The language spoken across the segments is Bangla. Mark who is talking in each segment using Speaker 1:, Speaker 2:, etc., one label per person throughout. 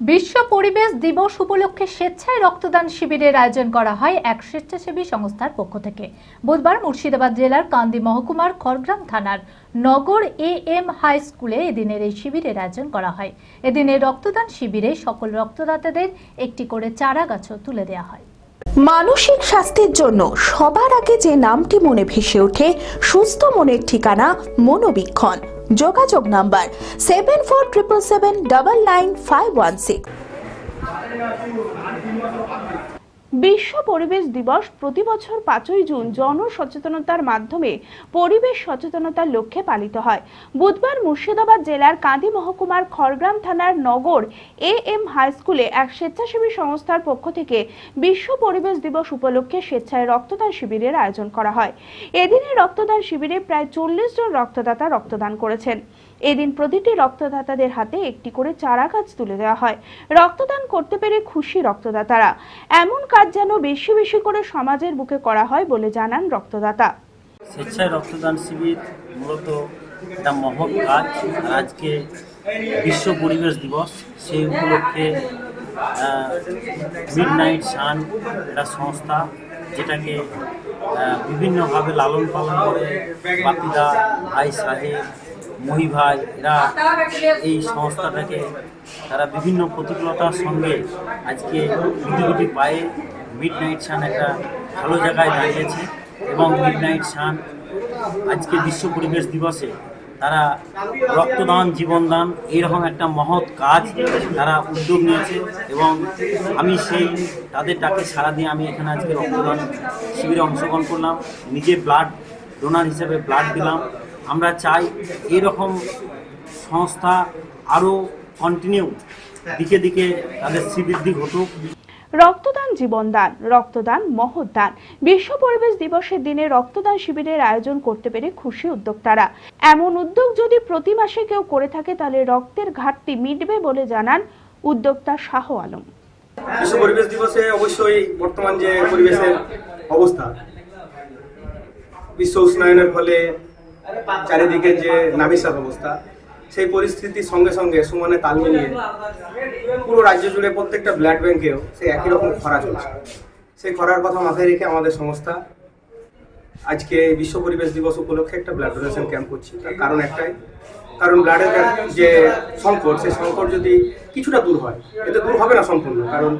Speaker 1: বিশ্ব পরিবেশ দিবস উপলক্ষে স্বেচ্ছায় রক্তদান শিবিরের আয়োজন করা হয় এক স্বেচ্ছাসেবী সংস্থার পক্ষ থেকে। বুধবার মুর্শিদাবাদ জেলার কান্দি মহকুমার খড়গ্রাম থানার নগর এ এম হাই স্কুলে এদিনের এই শিবিরের আয়োজন করা হয়। এদিনের রক্তদান শিবিরে সকল রক্তদাতাদের একটি করে চারা গাছও তুলে দেওয়া হয়।
Speaker 2: মানসিক স্বাস্থ্যের জন্য সবার আগে যে নামটি মনে ভেসে ওঠে, সুস্থ মনের ঠিকানা মনোবীক্ষণ। যোগাযোগ number seven four triple seven double nine five one six
Speaker 3: বিশ্ব পরিবেশ দিবস প্রতি বছর পাঁচই জুন জনসচেতনতার মাধ্যমে পরিবেশ সচেতনতার লক্ষ্যে পালিত হয়। বুধবার মুর্শিদাবাদ জেলার কাঁদি মহকুমার খড়গ্রাম থানার নগর এ এম হাই স্কুলে এক স্বেচ্ছাসেবী সংস্থার পক্ষ থেকে বিশ্ব পরিবেশ দিবস উপলক্ষে স্বেচ্ছায় রক্তদান শিবিরের আয়োজন করা হয়। এদিনে রক্তদান শিবিরে প্রায় চল্লিশ জন রক্তদাতা রক্তদান করেছেন। এদিন প্রতিটি রক্তদাতাদের হাতে একটি করে চারা গাছ তুলে দেওয়া হয়। রক্তদান করতে পেরে খুশি রক্তদাতারা। এমন কাজ যেন বেশি বেশি করে সমাজের বুকে করা হয় বলে জানান রক্তদাতা।
Speaker 4: স্বেচ্ছায় রক্তদান শিবির মূলত একটা মহৎ কাজ। আজকে বিশ্ব পরিবেশ দিবস, সেই উপলক্ষে মিড নাইট সান একটা সংস্থা যেটাকে বিভিন্নভাবে লালন পালন করে বাপিদা, ভাই সাহেব মহি ভাই এরা এই সংস্থাটাকে তারা বিভিন্ন প্রতিকূলতার সঙ্গে আজকে গুটি গুটি পায়ে মিড নাইট সান একটা ভালো জায়গায় দাঁড়িয়েছে এবং মিড নাইট সান আজকে বিশ্ব পরিবেশ দিবসে তারা রক্তদান জীবনদান এইরকম একটা মহৎ কাজ তারা উদ্যোগ নিয়েছে এবং আমি সেই তাদের ডাকে সারা দিয়ে আমি এখানে আজকে রক্তদান শিবিরে অংশগ্রহণ করলাম। নিজে ব্লাড ডোনার হিসেবে ব্লাড দিলাম। আমরা চাই এরকম সংস্থা আরও কন্টিনিউ দিকে দিকে তাদের শ্রীবৃদ্ধি ঘটুক।
Speaker 3: রক্তদান জীবনদান রক্তদান মহৎ দান বিশ্ব পরিবেশ দিবসের দিনে রক্তদান শিবিরের আয়োজন করতে পেরে খুশি উদ্যোক্তারা। এমন উদ্যোগ যদি প্রতি মাসে কেউ করে থাকে তাহলে রক্তের ঘাটতি মিটবে বলে জানান উদ্যোক্তা শাহ আলম।
Speaker 5: বিশ্ব পরিবেশ দিবসে অবশ্যই বর্তমান যে পরিবেশের অবস্থা বিশ্ব উষ্ণায়নের ফলে চারিদিকে যে নামিসা ব্যবস্থা সেই পরিস্থিতির সঙ্গে সঙ্গে সুমনে তাল মিলিয়ে পুরো রাজ্য জুড়ে প্রত্যেকটা ব্লাড ব্যাংকেও সেই একই রকম খরা চলছে। সেই খরার কথা মাথায় রেখে আমাদের সংস্থা আজকে বিশ্ব পরিবেশ দিবস উপলক্ষে একটা ব্লাড ডোনেশন ক্যাম্প করছি। তার কারণ একটাই কারণ ব্লাডের যে সংকট, সেই সংকট যদি কিছুটা দূর হয়, এতে দূর হবে না সম্পূর্ণ। কারণ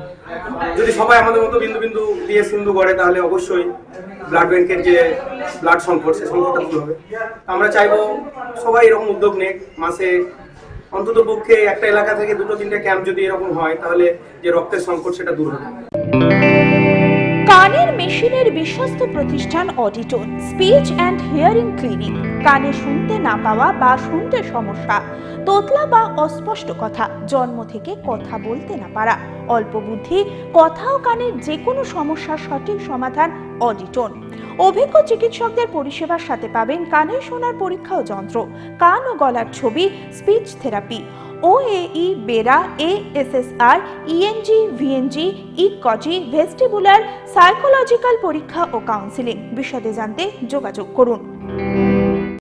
Speaker 5: যদি সবাই আমাদের মতো বিন্দু বিন্দু দিয়ে সিন্ধু গড়ে, তাহলে অবশ্যই ব্লাড ব্যাংকের যে ব্লাড সংকট, সেই সংকটটা দূর হবে। আমরা চাইব সবাই এরকম উদ্যোগ নেক। মাসে অন্তত পক্ষে একটা এলাকা থেকে দুটো তিনটে ক্যাম্প যদি এরকম হয়, তাহলে যে রক্তের সংকট, সেটা দূর হবে।
Speaker 2: কানের মেশিনের বিশ্বস্ত প্রতিষ্ঠান Auditone speech and hearing clinic কানে শুনতে না পাওয়া বা শুনতে সমস্যা। তোতলা বা অস্পষ্ট কথা, জন্ম থেকে কথা বলতে না পারা। অল্প বুদ্ধি, কথা ও কানের যে কোনো সমস্যার সঠিক সমাধান অডিটোন অভিজ্ঞ চিকিৎসকদের পরিষেবার সাথে পাবেন কানে শোনার পরীক্ষা ও যন্ত্র, কান ও গলার ছবি, speech therapy. OAE, BERA ASSR ENG, VNG, ইকজি, vestibular, psychological পরীক্ষা ও কাউন্সিলিং। বিশদে জানতে যোগাযোগ করুন।